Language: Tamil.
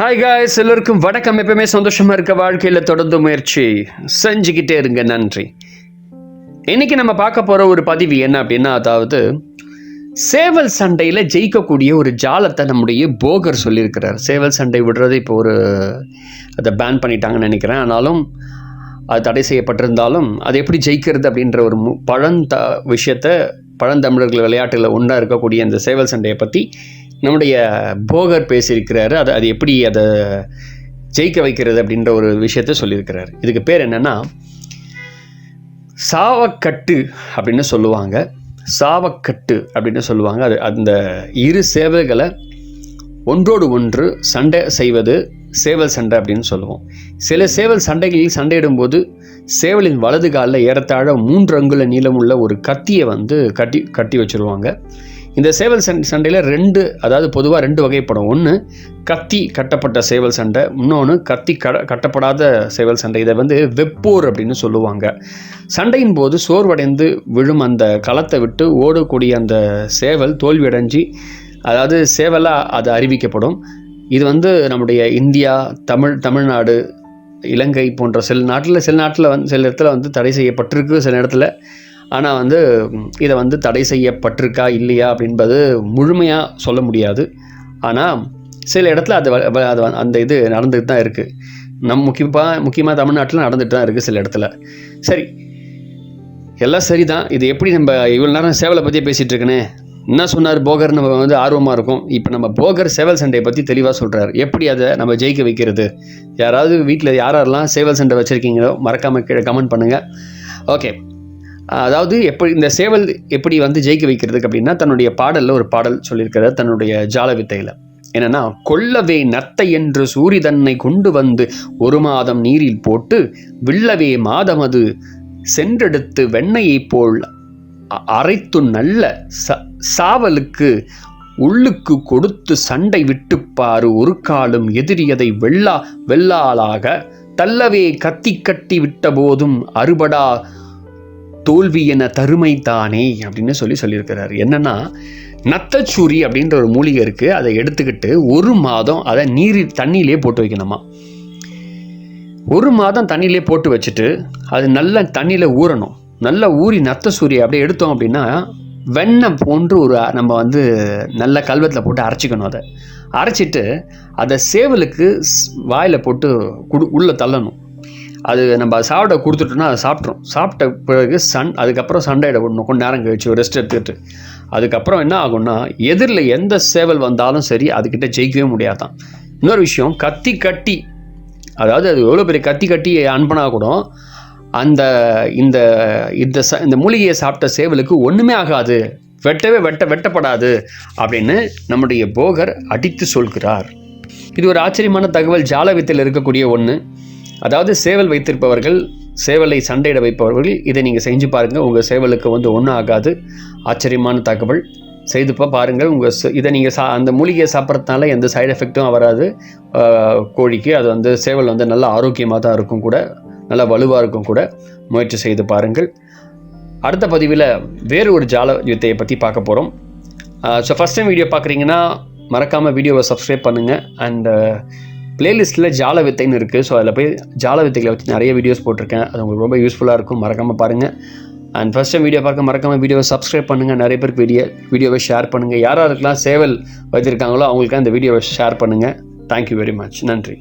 ஹாய் காய்ஸ் எல்லோருக்கும் வணக்கம். எப்பவுமே சந்தோஷமாக இருக்க வாழ்க்கையில் தொடர்ந்து முயற்சி. செஞ்சுக்கிட்டே இருங்க நன்றி. இன்னைக்கு நம்ம பார்க்க போகிற ஒரு பதிவு என்ன அப்படின்னா அதாவது சேவல் சண்டையில் ஜெயிக்கக்கூடிய ஒரு ஜாலத்தை நம்முடைய போகர் சொல்லியிருக்கிறார். சேவல் சண்டை விடுறது இப்போ ஒரு அதை பேன் பண்ணிட்டாங்கன்னு நினைக்கிறேன். ஆனாலும் அது தடை செய்யப்பட்டிருந்தாலும் அது எப்படி ஜெயிக்கிறது அப்படின்ற ஒரு மு பழந்த விஷயத்தை பழந்தமிழர்கள் விளையாட்டில் ஒன்றா இருக்கக்கூடிய இந்த சேவல் சண்டையை பற்றி நம்முடைய போகர் பேசியிருக்கிறாரு. அதை அது எப்படி அதை ஜெயிக்க வைக்கிறது அப்படின்ற ஒரு விஷயத்த சொல்லியிருக்கிறாரு. இதுக்கு பேர் என்னென்னா சாவக்கட்டு அப்படின்னு சொல்லுவாங்க. சாவக்கட்டு அப்படின்னு சொல்லுவாங்க. அது அந்த இரு சேவல்களை ஒன்றோடு ஒன்று சண்டை செய்வது சேவல் சண்டை அப்படின்னு சொல்லுவோம். சில சேவல் சண்டைகளில் சண்டையிடும்போது சேவலின் வலது காலில் ஏறத்தாழ மூன்று அங்குல நீளமுள்ள ஒரு கத்தியை வந்து கட்டி கட்டி வச்சுருவாங்க. இந்த சேவல் சண்டை சண்டையில் ரெண்டு அதாவது பொதுவாக ரெண்டு வகைப்படும். ஒன்று கத்தி கட்டப்பட்ட சேவல் சண்டை இன்னொன்று கத்தி கட கட்டப்படாத சேவல் சண்டை. இதை வந்து வெப்போர் அப்படின்னு சொல்லுவாங்க. சண்டையின் போது சோர்வடைந்து விழும் அந்த களத்தை விட்டு ஓடக்கூடிய அந்த சேவல் தோல்வியடைஞ்சு அதாவது சேவலாக அது அறிவிக்கப்படும். இது வந்து நம்முடைய இந்தியா தமிழ் தமிழ்நாடு இலங்கை போன்ற சில நாட்டில் சில நாட்டில் வந்து சில இடத்துல வந்து தடை செய்யப்பட்டிருக்கு சில இடத்துல ஆனால் வந்து இதை வந்து தடை செய்யப்பட்டிருக்கா இல்லையா அப்படின்பது முழுமையாக சொல்ல முடியாது. ஆனால் சில இடத்துல அது வ- அது அந்த இது நடந்துகிட்டு தான் இருக்குது நம் முக்கியமாக முக்கியமாக தமிழ்நாட்டில் நடந்துட்டு தான் இருக்குது சில இடத்துல. சரி எல்லாம் சரி தான் இது எப்படி நம்ம இவ்வளோ நேரம் சேவலை பற்றி பேசிகிட்டு இருக்கனே? என்ன சொன்னார் போகர் நம்ம வந்து ஆர்வமாக இருக்கும். இப்போ நம்ம போகர் சேவல் சண்டையை பற்றி தெளிவாக சொல்கிறார் எப்படி அதை நம்ம ஜெயிக்க வைக்கிறது? யாராவது வீட்டில் யார் யாரெல்லாம் சேவல் சண்டை வச்சுருக்கீங்களோ மறக்காமல் கீழே கமெண்ட் பண்ணுங்கள் ஓகே. அதாவது எப்படி இந்த சேவல் எப்படி வந்து ஜெயிக்க வைக்கிறதுக்கு அப்படின்னா தன்னுடைய பாடலில் ஒரு பாடல் சொல்லியிருக்கிறார் தன்னுடைய ஜால வித்தையில் என்னன்னா கொல்லவே நத்தை என்று சூரி தன்னை கொண்டு வந்து ஒரு மாதம் நீரில் போட்டு வில்லவே அது சென்றெடுத்து வெண்ணெயைப் போல் அ- அரைத்து நல்ல ச சாவலுக்கு உள்ளுக்கு கொடுத்து சண்டை விட்டுப்பாரு ஒரு காலும் எதிரியதை வெள்ளா வெள்ளாளாக தள்ளவே கத்தி கட்டி விட்ட போதும் அறுபடா தோல்வி என தருமை தானே அப்படின்னு சொல்லி சொல்லியிருக்கிறாரு. என்னென்னா நத்தச்சூரி அப்படின்ற ஒரு மூலிகை இருக்குது அதை எடுத்துக்கிட்டு ஒரு மாதம் அதை நீர் தண்ணியிலே போட்டு வைக்கணுமா? ஒரு மாதம் தண்ணியிலே போட்டு வச்சுட்டு அது நல்ல தண்ணியில் ஊறணும். நல்லா ஊறி நத்த சூரிய அப்படியே எடுத்தோம் அப்படின்னா வெண்ணெய் போன்று ஒரு நம்ம வந்து நல்ல கல்வத்தில் போட்டு அரைச்சிக்கணும் அதை. அரைச்சிட்டு அதை சேவலுக்கு வாயில் போட்டு குடு உள்ளே தள்ளணும். அது நம்ம சாப்பிட கொடுத்துட்டோம்னா அதை சாப்பிட்றோம் சாப்பிட்ட பிறகு சன் அதுக்கப்புறம் சண்டையிட விடணும் கொஞ்சம் நேரம் கழிச்சு ரெஸ்ட் எடுத்துக்கிட்டு. அதுக்கப்புறம் என்ன ஆகும்னா எதிரில் எந்த சேவல் வந்தாலும் சரி அதுக்கிட்ட ஜெயிக்கவே முடியாதான். இன்னொரு விஷயம் கத்தி கட்டி அதாவது அது எவ்வளோ பெரிய கத்தி கட்டி அனுப்பினா கூட அந்த இந்த இந்த ச இந்த மூலிகையை சாப்பிட்ட சேவலுக்கு ஒன்றுமே ஆகாது. வெட்டவே வெட்ட வெட்டப்படாது அப்படின்னு நம்முடைய போகர் அடித்து சொல்கிறார். இது ஒரு ஆச்சரியமான தகவல். ஜாலவித்தில் இருக்கக்கூடிய ஒன்று அதாவது சேவல் வைத்திருப்பவர்கள் சேவலை சண்டையிட வைப்பவர்கள் இதை நீங்கள் செஞ்சு பாருங்கள் உங்கள் சேவலுக்கு வந்து ஒன்றும் ஆகாது ஆச்சரியமான தகவல். செய்து பா பாருங்கள் உங்கள் இதை நீங்கள் சா அந்த மூலிகையை சாப்பிட்றதுனால எந்த சைடு எஃபெக்ட்டும் வராது. கோழிக்கு. அது வந்து சேவல் வந்து நல்ல ஆரோக்கியமாக தான் இருக்கும் கூட. நல்ல வலுவாக இருக்கும் கூட. முயற்சி செய்து பாருங்கள். அடுத்த பதிவில் வேறு ஒரு ஜால யுத்தையை பற்றி பார்க்க போகிறோம் ஸோ ஃபஸ்ட் டைம் வீடியோ பார்க்குறீங்கன்னா மறக்காமல் வீடியோவை சப்ஸ்கிரைப் பண்ணுங்கள் அண்டு பிளேலிஸ்ட்டில் ஜால வித்தைன்னு இருக்குது ஸோ அதில் போய் ஜால வித்தைகளை வச்சு நிறைய வீடியோஸ் போட்டிருக்கேன். அது உங்களுக்கு ரொம்ப யூஸ்ஃபுல்லாக இருக்கும். மறக்காமல் பாருங்கள் அண்ட் ஃபஸ்ட் டைம் வீடியோ பார்க்க மறக்காமல் வீடியோவை சப்ஸ்கிரைப் பண்ணுங்கள் நிறைய பேருக்கு வீடியோ வீடியோவை ஷேர் பண்ணுங்கள் யார் யாருக்கெல்லாம் சேவல் வைத்திருக்காங்களோ அவங்களுக்கு அந்த வீடியோவை ஷேர் பண்ணுங்கள் தேங்க்யூ வெரி மச் நன்றி.